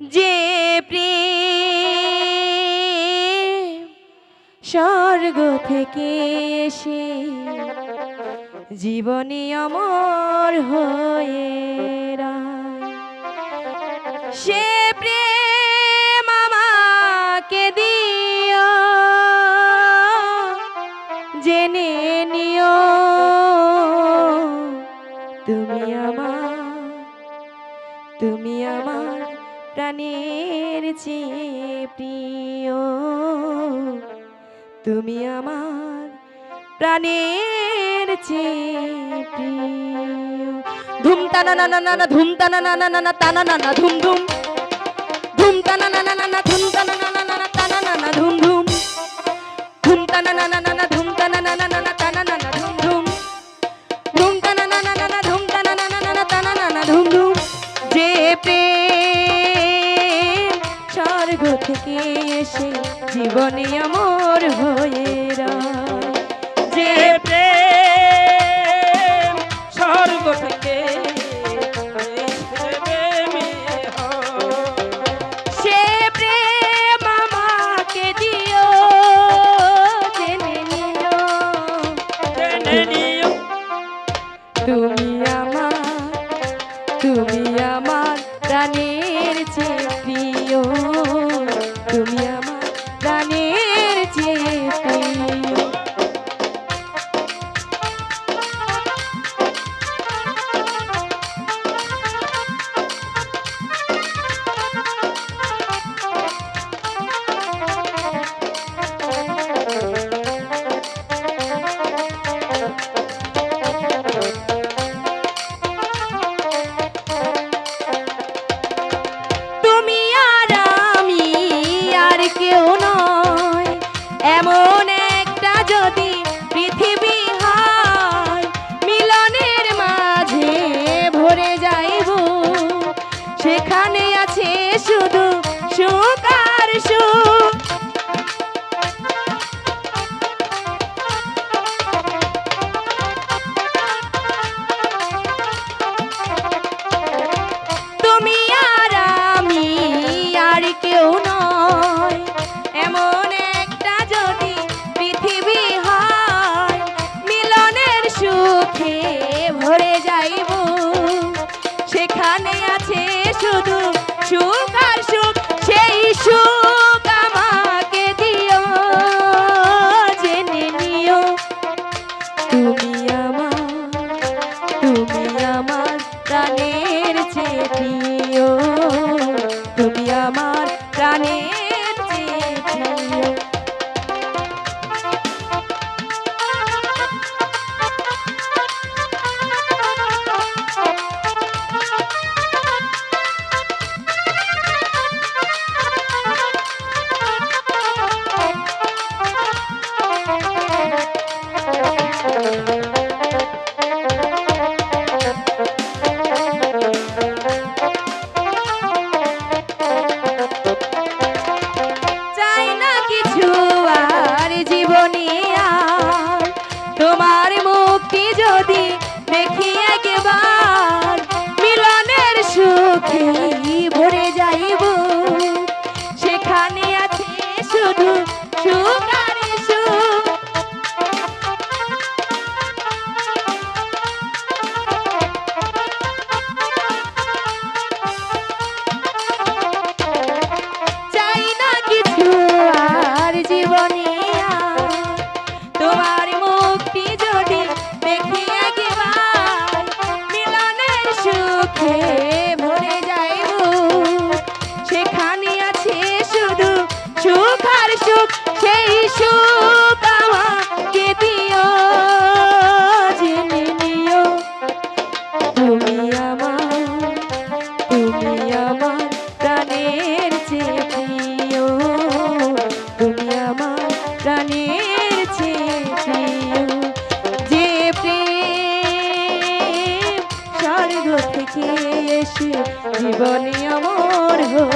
যে প্রেম স্বর্গ থেকে এসে জীবনী অমর হয়ে সে প্রাণের চেয়ে প্রিয় তুমি আমার প্রাণের চেয়ে প্রিয় ধুম টানা না না না ধুম টানা না না না টানা না না ধুম ধুম ধুম টানা না না না ধুম টানা না না না টানা না না ধুম ধুম ধুম টানা না না না স্বর্গ থেকে এসে জীবনে আমার হয়ে রা। জানে রাখিস জীবনী আমার হো